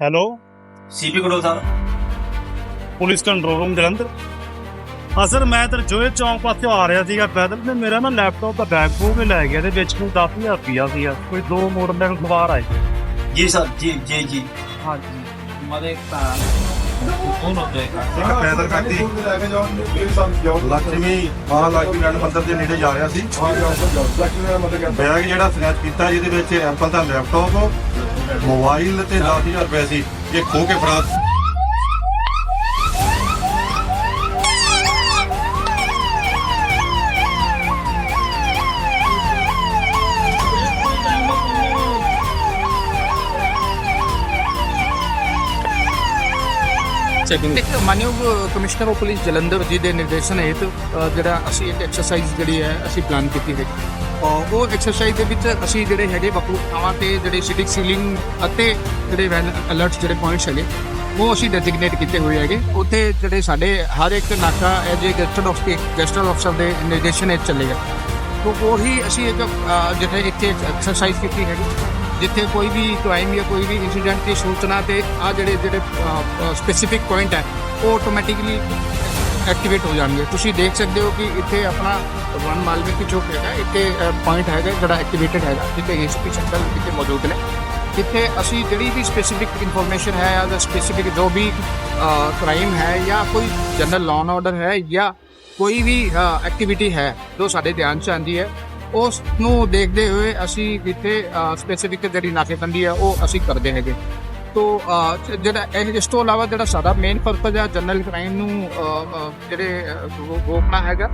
Hello? CP ਗੜੋ ਸਾਹਿਬ। Police control room Jalandhar. ਹਾਂ sir ਮੈਂ ਤਾਂ ਜੋਏ ਚੌਂਕ ਪਾਸੇ ਆ ਰਿਹਾ ਸੀਗਾ ਪੈਦਲ ਤੇ ਮੇਰਾ ਨਾ ਲੈਪਟਾਪ ਦਾ ਬੈਗ ਬੂਗ ਲੈ ਗਿਆ ਤੇ ਵਿੱਚ ਨੂੰ 10000 ਰੁਪਿਆ ਸੀਗਾ। ਕੋਈ ਦੋ ਮੋਟਰਸਾਈਕਲ ਸਵਾਰ ਆਏ। ਜੀ ਸਰ ਜੀ ਜੀ ਜੀ। ਹਾਂਜੀ ਮਾਰੇ ਤਾਂ ਕੌਣ ਹੁੰਦਾ ਇੱਕ ਪੈਦਲ ਕਰਤੀ ਲక్ష్ਮੀ ਮਹਾਲక్ష్ਮੀ ਨਾਰਾਇਣ ਮੰਦਿਰ ਦੇ ਨੇੜੇ ਜਾ ਰਿਹਾ ਸੀ। ਬੈਗ ਜਿਹੜਾ ਸਨੈਚ ਕੀਤਾ ਜਿਹਦੇ ਵਿੱਚ ਐਪਲ ਦਾ ਲੈਪਟਾਪ ਮੋਬਾਈਲ ਤੇ 10000 ਰੁਪਏ ਸੀ ਇਹ ਖੋ ਕੇ ਫੜਾ ਤੇ ਮਾਨਯੋਗ commissioner of police Jalandhar ji ਦੇ ਨਿਰਦੇਸ਼ਨ ਹੇਤ ਅ, ਜਿਹੜਾ ਅਸੀਂ ਇੱਕ ਐਕਸਰਸਾਈਜ਼ ਜਿਹੜੀ ਹੈ ਅਸੀਂ ਪਲਾਨ ਕੀਤੀ ਹੈ। ਉਹ ਐਕਸਰਸਾਈਜ਼ ਦੇ ਵਿੱਚ ਅਸੀਂ ਜਿਹੜੇ ਹੈਗੇ ਵੱਖ ਥਾਵਾਂ ਤੇ ਜਿਹੜੇ ਸਿਟਿਕ ਸੀਲਿੰਗ ਅਤੇ ਜਿਹੜੇ ਵੈਲ ਅਲਰਟ ਜਿਹੜੇ ਪੁਆਇੰਟਸ ਹੈਗੇ ਉਹ ਅਸੀਂ ਡੈਜ਼ਿਗਨੇਟ ਕੀਤੇ ਹੋਏ ਹੈਗੇ। ਉੱਥੇ ਜਿਹੜੇ ਸਾਡੇ ਹਰ ਇੱਕ ਨਾਕਾ ਐਜ ਏ ਗੈਸਟਡ ਆਫ ਗੈਸਟਡ ਅਫਸਰ ਦੇ ਨਿਰਦੇਸ਼ਨ ਹੇਠ ਚੱਲੇਗਾ ਤੋ ਉਹੀ ਅਸੀਂ ਇੱਕ ਅ, ਜਿੱਥੇ ਇੱਥੇ ਐਕਸਰਸਾਈਜ਼ ਕੀਤੀ ਹੈਗੀ ਜਿੱਥੇ ਕੋਈ ਵੀ ਕ੍ਰਾਈਮ ਜਾਂ ਕੋਈ ਵੀ ਇਨਸੀਡੈਂਟ ਦੀ ਸੂਚਨਾ ਤੇ ਆ ਜਿਹੜੇ ਜਿਹੜੇ ਸਪੈਸੀਫਿਕ ਪੁਆਇੰਟ ਹੈ ਉਹ ਆਟੋਮੈਟਿਕਲੀ ਐਕਟੀਵੇਟ ਹੋ ਜਾਣਗੇ। ਤੁਸੀਂ ਦੇਖ ਸਕਦੇ ਹੋ ਕਿ ਇੱਥੇ ਆਪਣਾ ਵਨ ਮਾਲਵਿਕ ਚੌਕ ਹੈਗਾ। ਇੱਥੇ ਪੁਆਇੰਟ ਹੈਗਾ ਜਿਹੜਾ ਐਕਟੀਵੇਟਡ ਹੈਗਾ। ਜਿੱਥੇ ਏਸੀਪੀ ਸੈਂਟਰ ਇੱਥੇ ਮੌਜੂਦ ਨੇ। ਜਿੱਥੇ ਅਸੀਂ ਜਿਹੜੀ ਵੀ ਸਪੈਸੀਫਿਕ ਇਨਫੋਰਮੇਸ਼ਨ ਹੈ ਜਾਂ ਸਪੈਸੀਫਿਕ ਜੋ ਵੀ ਕ੍ਰਾਈਮ ਹੈ ਜਾਂ ਕੋਈ ਜਨਰਲ ਲਾਅ ਆਰਡਰ ਹੈ ਜਾਂ ਕੋਈ ਵੀ ਐਕਟੀਵਿਟੀ ਹੈ, ਜੋ ਸਾਡੇ ਧਿਆਨ ਚ ਆਂਦੀ ਹੈ ਉਸ ਨੂੰ ਦੇਖਦੇ ਹੋਏ ਅਸੀਂ ਇੱਥੇ ਸਪੈਸੀਫਿਕ ਜਿਹੜੀ ਨਾਕੇਬੰਦੀ ਹੈ ਉਹ ਅਸੀਂ ਕਰਦੇ ਹੈਗੇ। ਤੋ ਜਿਹੜਾ ਇਹ, ਇਸ ਤੋਂ ਇਲਾਵਾ ਜਿਹੜਾ ਸਾਡਾ ਮੇਨ ਪਰਪਸ ਹੈ ਜਨਰਲ ਕ੍ਰਾਈਮ ਨੂੰ ਜਿਹੜੇ ਰੋਕਣਾ ਹੈਗਾ।